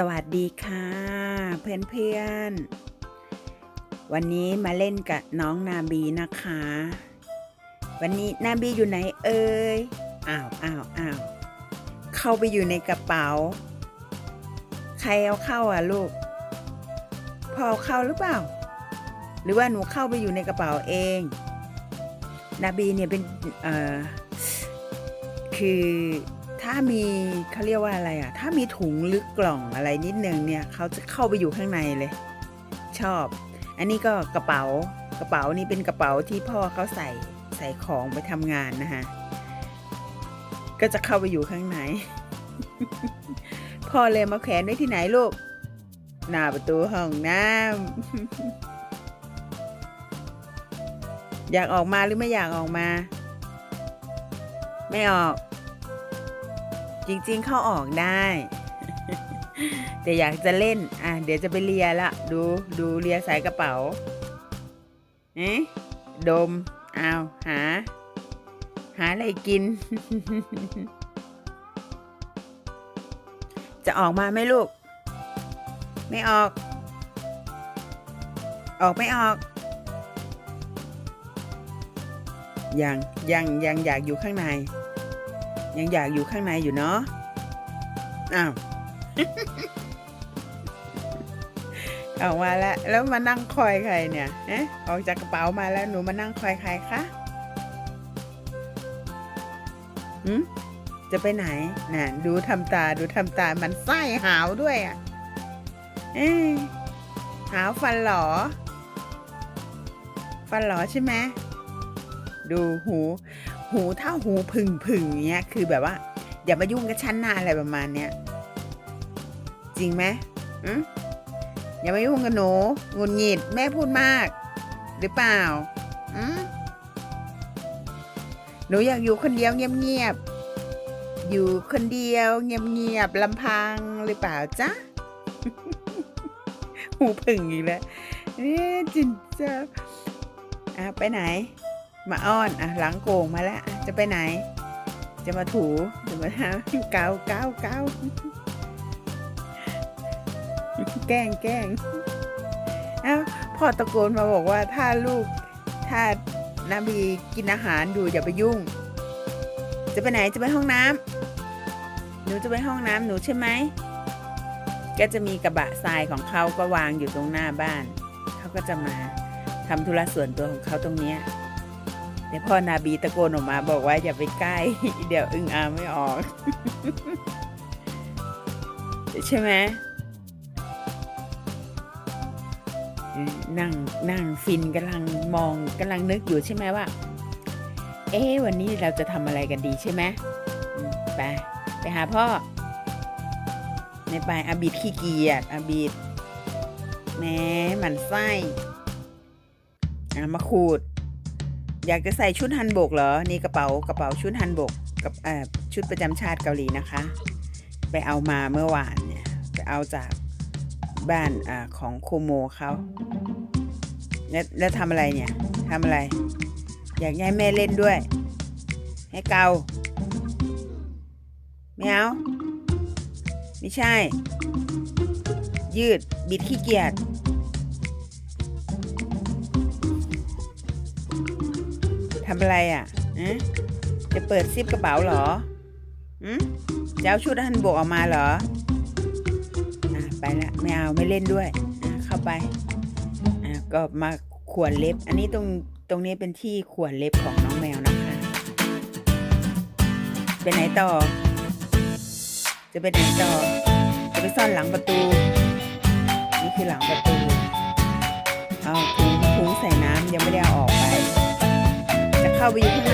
สวัสดีค่ะ เพื่อนๆ วันนี้มาเล่นกับน้องนาบีนะคะ วันนี้นาบีอยู่ไหนเอ่ยอ้าวอ้าวอ้าวเข้าไปอยู่ในกระเป๋า ใครเอาเข้าอะลูกพ่อเอาเข้าหรือเปล่า หรือว่าหนูเข้าไปอยู่ในกระเป๋าเอง นาบีเนี่ยเป็นเอ่อคือ ถ้ามีเขาเรียกว่าอะไรอะ ถ้ามีถุงหรือกล่องอะไรนิดนึงเนี่ยเขาจะเข้าไปอยู่ข้างในเลย ชอบ อันนี้ก็กระเป๋ากระเป๋านี่เป็นกระเป๋าที่พ่อเขาใส่ใส่ของไปทำงานนะคะก็จะเข้าไปอยู่ข้างในพ่อเลยมาแขวนไว้ที่ไหนลูก หน้าประตูห้องน้ำอยากออกมาหรือไม่อยากออกมา ไม่ออก จริงๆเข้าออกได้ แต่อยากจะเล่น อะ เดี๋ยวจะไปเลียละ ดูดูเลียสายกระเป๋า เอ๊ะดมเอาหา หาอะไรกิน จะออกมาไหมลูก ไม่ออก ออกไม่ออก ยังยังยังอยากอยู่ข้างใน ยังอยากอยู่ข้างในอยู่เนาะ อ้าว ออกมาแล้ว แล้วมานั่งคอยใครเนี่ยเอ๊ะออกจากกระเป๋ามาแล้วหนูมานั่งคอยใครคะหืมจะไปไหน น่ะ ดูทำตา ดูทำตา มันไส้หาวด้วยอะ เอ๊หาวฟันหลอฟันหลอใช่ไหม ดูหู หูถ้าหูผึ่งผึ่งเนี้ยคือแบบว่า อย่ามายุ่งกับฉันนะอะไรประมาณเนี้ยจริงไหมอืมอย่ามายุ่งกับหนูงุดหงิดแม่พูดมาก หรือเปล่าอืมหนูอยากอยู่คนเดียวเงียบๆอยู่คนเดียวเงียบๆลำพังหรือเปล่าจ๊ะหูผึ่งอีกแล้วเอ๊ะจินจ้าอะไปไหน มาอ้อนอะหลังโก่งมาแล้วจะไปไหน จะมาถูจะมาทำเกาเกาเกาแกล้งแกล้งอ้าวพ่อตะโกนมาบอกว่าถ้าลูกถ้านาบีกินอาหารดูอย่าไปยุ่ง จะไปไหนจะไปห้องน้ำหนูจะไปห้องน้ำหนูใช่ไหมก็จะมีกระบะทรายของเขาก็วางอยู่ตรงหน้าบ้าน เขาก็จะมาทำธุระส่วนตัวของเขาตรงเนี้ย แต่พ่อนาบีตะโกนออกมาบอกว่าอย่าไปใกล้ เดี๋ยวอึงอาไม่ออก ใช่ไหมนั่งนั่งฟินกำลังมองกำลังนึกอยู่ใช่ไหมว่า เอ๊วันนี้เราจะทำอะไรกันดีใช่ไหมไปไปหาพ่อในไปอาบิดขี้เกียจอาบิดแหม้หมันไส้อะมาขูด อยากจะใส่ชุดฮันบกเหรอ นี่กระเป๋ากระเป๋าชุดฮันบกกับชุดประจำชาติเกาหลีนะคะ ไปเอามาเมื่อวานเนี่ยไปเอาจากบ้านอของโคโมเขาแล้วแล้วทำอะไรเนี่ยทำอะไร อยากให้แม่เล่นด้วย ให้เกาไม่เอาไม่ใช่ ยืดบิดขี้เกียจ ทำอะไรอะอะจะเปิดซิปกระเป๋าเหรออืมจะเอาชุดฮันโบกออกมาเหรอ อะไปละไม่เอาไม่เล่นด้วย อะเข้าไป อะก็มาขวนเล็บ อันนี้ตรงตรงนี้เป็นที่ขวนเล็บของน้องแมวนะคะ ไปไหนต่อ จะไปไหนต่อ จะไปซ่อนหลังประตู นี่คือหลังประตู เอาถุงถุงใส่น้ำ ยัง